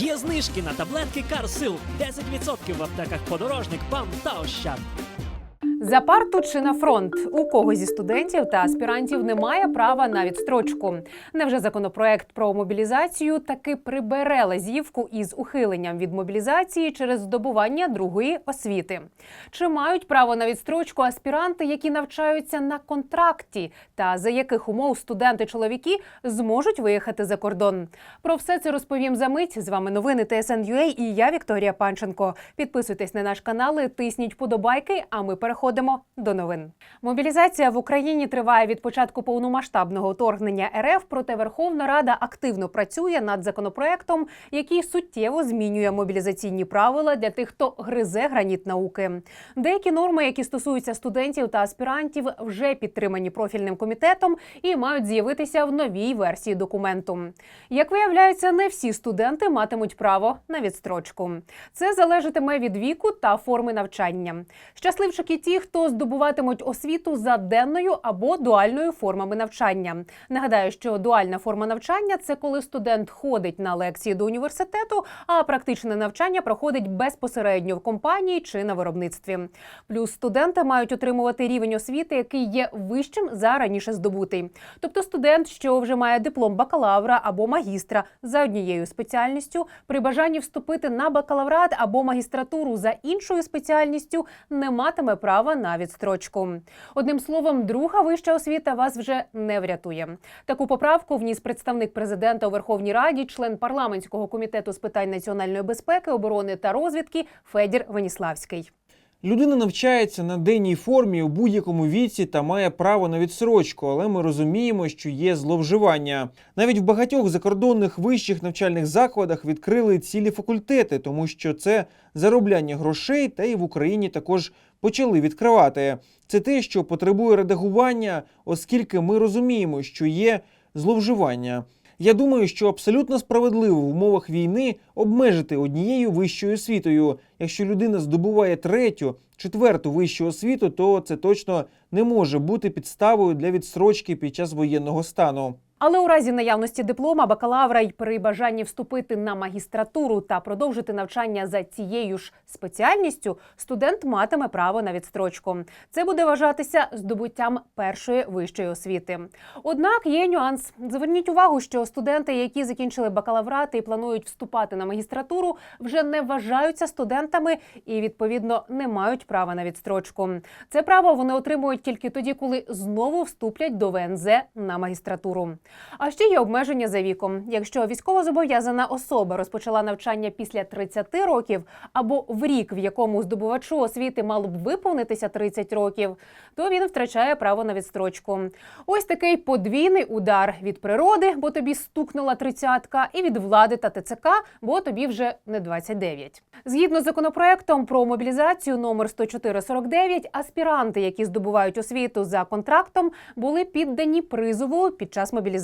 Є знижки на таблетки Карсил 10% в аптеках подорожник, ПАМ та Ощад. За парту чи на фронт у кого зі студентів та аспірантів немає права на відстрочку. Невже законопроект про мобілізацію таки прибере лазівку із ухиленням від мобілізації через здобування другої освіти? Чи мають право на відстрочку аспіранти, які навчаються на контракті, та за яких умов студенти-чоловіки зможуть виїхати за кордон? Про все це розповім за мить. З вами новини ТСН.UA і я Вікторія Панченко. Підписуйтесь на наш канал, тисніть подобайки. А ми переходимо до новин. Мобілізація в Україні триває від початку повномасштабного вторгнення РФ. Проте Верховна Рада активно працює над законопроектом, який суттєво змінює мобілізаційні правила для тих, хто гризе граніт науки. Деякі норми, які стосуються студентів та аспірантів, вже підтримані профільним комітетом і мають з'явитися в новій версії документу. Як виявляється, не всі студенти матимуть право на відстрочку. Це залежатиме від віку та форми навчання. Щасливчики ті, хто здобуватимуть освіту за денною або дуальною формами навчання. Нагадаю, що дуальна форма навчання це коли студент ходить на лекції до університету, а практичне навчання проходить безпосередньо в компанії чи на виробництві. Плюс студенти мають отримувати рівень освіти, який є вищим за раніше здобутий. Тобто студент, що вже має диплом бакалавра або магістра за однією спеціальністю, при бажанні вступити на бакалаврат або магістратуру за іншою спеціальністю, не матиме права на відстрочку. Одним словом, друга вища освіта вас вже не врятує. Таку поправку вніс представник президента у Верховній Раді, член парламентського комітету з питань національної безпеки, оборони та розвідки Федір Веніславський. Людина навчається на денній формі у будь-якому віці та має право на відсрочку, але ми розуміємо, що є зловживання. Навіть в багатьох закордонних вищих навчальних закладах відкрили цілі факультети, тому що це заробляння грошей, та і в Україні також почали відкривати. Це те, що потребує редагування, оскільки ми розуміємо, що є зловживання. Я думаю, що абсолютно справедливо в умовах війни обмежити однією вищою освітою. Якщо людина здобуває третю, четверту вищу освіту, то це точно не може бути підставою для відстрочки під час воєнного стану. Але у разі наявності диплома бакалавра й при бажанні вступити на магістратуру та продовжити навчання за цією ж спеціальністю, студент матиме право на відстрочку. Це буде вважатися здобуттям першої вищої освіти. Однак є нюанс. Зверніть увагу, що студенти, які закінчили бакалаврати і планують вступати на магістратуру, вже не вважаються студентами і відповідно не мають права на відстрочку. Це право вони отримують тільки тоді, коли знову вступлять до ВНЗ на магістратуру. А ще є обмеження за віком. Якщо військовозобов'язана особа розпочала навчання після 30 років або в рік, в якому здобувачу освіти мало б виповнитися 30 років, то він втрачає право на відстрочку. Ось такий подвійний удар від природи, бо тобі стукнула тридцятка, і від влади та ТЦК, бо тобі вже не 29. Згідно з законопроектом про мобілізацію номер 10449, аспіранти, які здобувають освіту за контрактом, були піддані призову під час мобілізації.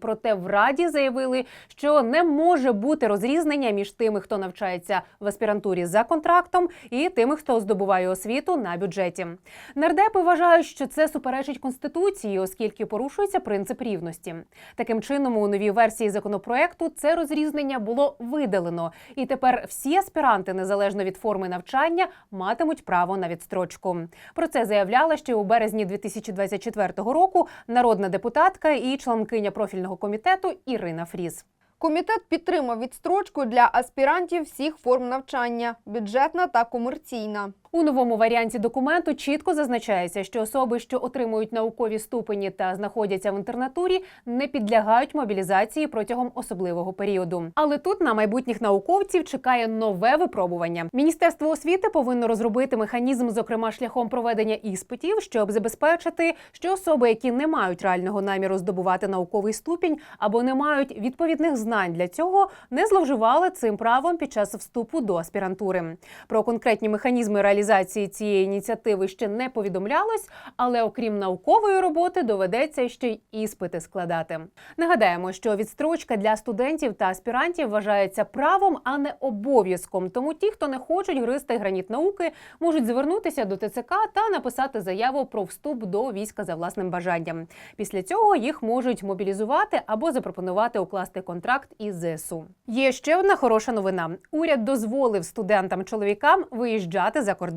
Проте в раді заявили, що не може бути розрізнення між тими, хто навчається в аспірантурі за контрактом, і тими, хто здобуває освіту на бюджеті. Нардепи вважають, що це суперечить конституції, оскільки порушується принцип рівності. Таким чином, у новій версії законопроекту це розрізнення було видалено, і тепер всі аспіранти, незалежно від форми навчання, матимуть право на відстрочку. Про це заявляла ще у березні 2024 року народна депутатка і членкиня профільного комітету Ірина Фріз. Комітет підтримав відстрочку для аспірантів всіх форм навчання бюджетна та комерційна. У новому варіанті документу чітко зазначається, що особи, що отримують наукові ступені та знаходяться в інтернатурі, не підлягають мобілізації протягом особливого періоду. Але тут на майбутніх науковців чекає нове випробування. Міністерство освіти повинно розробити механізм, зокрема шляхом проведення іспитів, щоб забезпечити, що особи, які не мають реального наміру здобувати науковий ступінь або не мають відповідних знань для цього, не зловживали цим правом під час вступу до аспірантури. Про конкретні механізми реалізації реалізації цієї ініціативи ще не повідомлялось, але окрім наукової роботи доведеться ще й іспити складати. Нагадаємо, що відстрочка для студентів та аспірантів вважається правом, а не обов'язком. Тому ті, хто не хочуть гристи граніт науки, можуть звернутися до ТЦК та написати заяву про вступ до війська за власним бажанням. Після цього їх можуть мобілізувати або запропонувати укласти контракт із ЗСУ. Є ще одна хороша новина: уряд дозволив студентам-чоловікам виїжджати за кордон.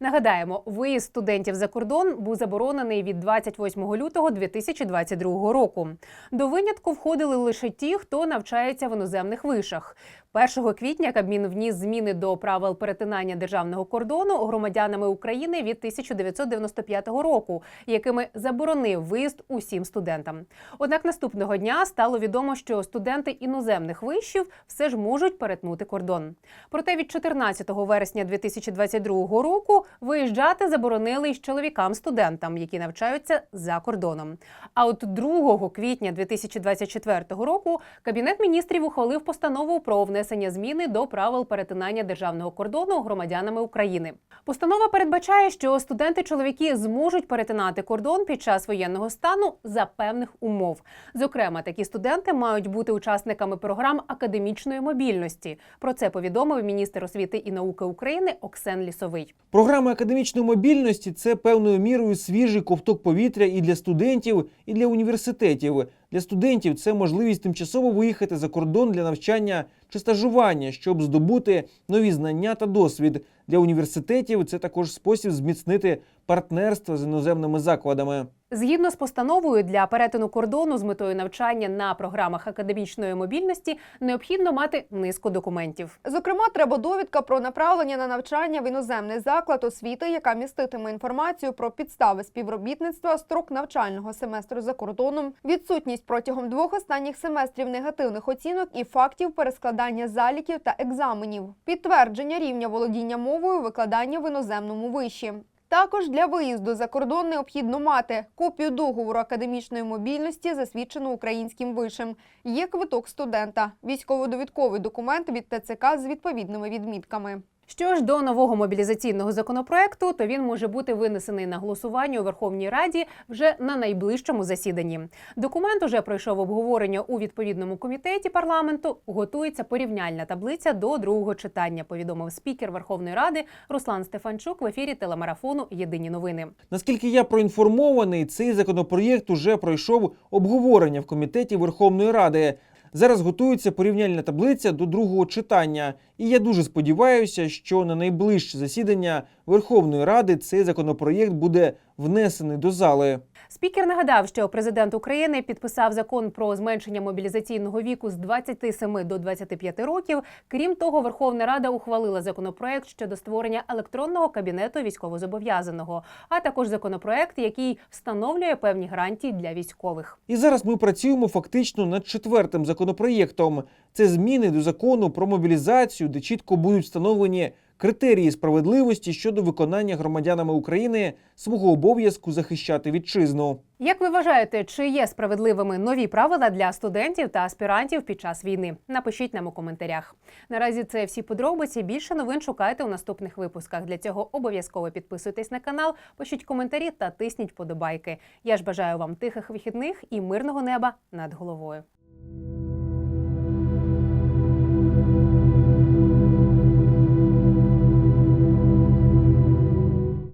Нагадаємо, виїзд студентів за кордон був заборонений від 28 лютого 2022 року. До винятку входили лише ті, хто навчається в іноземних вишах. 1 квітня Кабмін вніс зміни до правил перетинання державного кордону громадянами України від 1995 року, якими заборонив виїзд усім студентам. Однак наступного дня стало відомо, що студенти іноземних вишів все ж можуть перетнути кордон. Проте від 14 вересня 2022 року виїжджати заборонили й чоловікам-студентам, які навчаються за кордоном. А от 2 квітня 2024 року Кабінет міністрів ухвалив постанову про внесення зміни до правил перетинання державного кордону громадянами України. Постанова передбачає, що студенти-чоловіки зможуть перетинати кордон під час воєнного стану за певних умов. Зокрема, такі студенти мають бути учасниками програм академічної мобільності. Про це повідомив міністр освіти і науки України Оксен Лісовий. Програма академічної мобільності це певною мірою свіжий ковток повітря і для студентів, і для університетів. Для студентів це можливість тимчасово виїхати за кордон для навчання чи стажування, щоб здобути нові знання та досвід. Для університетів це також спосіб зміцнити партнерство з іноземними закладами. Згідно з постановою для перетину кордону з метою навчання на програмах академічної мобільності необхідно мати низку документів. Зокрема, треба довідка про направлення на навчання в іноземний заклад освіти, яка міститиме інформацію про підстави співробітництва, строк навчального семестру за кордоном, відсутність протягом двох останніх семестрів негативних оцінок і фактів перескладання заліків та екзаменів, підтвердження рівня володіння мовою, викладання в іноземному виші. Також для виїзду за кордон необхідно мати копію договору академічної мобільності, засвідчену українським вишем. Є квиток студента, військово-довідковий документ від ТЦК з відповідними відмітками. Що ж до нового мобілізаційного законопроекту, то він може бути винесений на голосування у Верховній Раді вже на найближчому засіданні. Документ уже пройшов обговорення у відповідному комітеті парламенту. Готується порівняльна таблиця до другого читання. Повідомив спікер Верховної Ради Руслан Стефанчук в ефірі телемарафону Єдині новини. Наскільки я проінформований, цей законопроєкт уже пройшов обговорення в комітеті Верховної Ради. Зараз готується порівняльна таблиця до другого читання, і я дуже сподіваюся, що на найближче засідання Верховної Ради цей законопроєкт буде внесений до зали. Спікер нагадав, що президент України підписав закон про зменшення мобілізаційного віку з 27 до 25 років. Крім того, Верховна Рада ухвалила законопроект щодо створення електронного кабінету військовозобов'язаного, а також законопроект, який встановлює певні гарантії для військових. І зараз ми працюємо фактично над четвертим законопроєктом. Це зміни до закону про мобілізацію, де чітко будуть встановлені критерії справедливості щодо виконання громадянами України свого обов'язку захищати вітчизну. Як ви вважаєте, чи є справедливими нові правила для студентів та аспірантів під час війни? Напишіть нам у коментарях. Наразі це всі подробиці. Більше новин шукайте у наступних випусках. Для цього обов'язково підписуйтесь на канал, пишіть коментарі та тисніть подобайки. Я ж бажаю вам тихих вихідних і мирного неба над головою.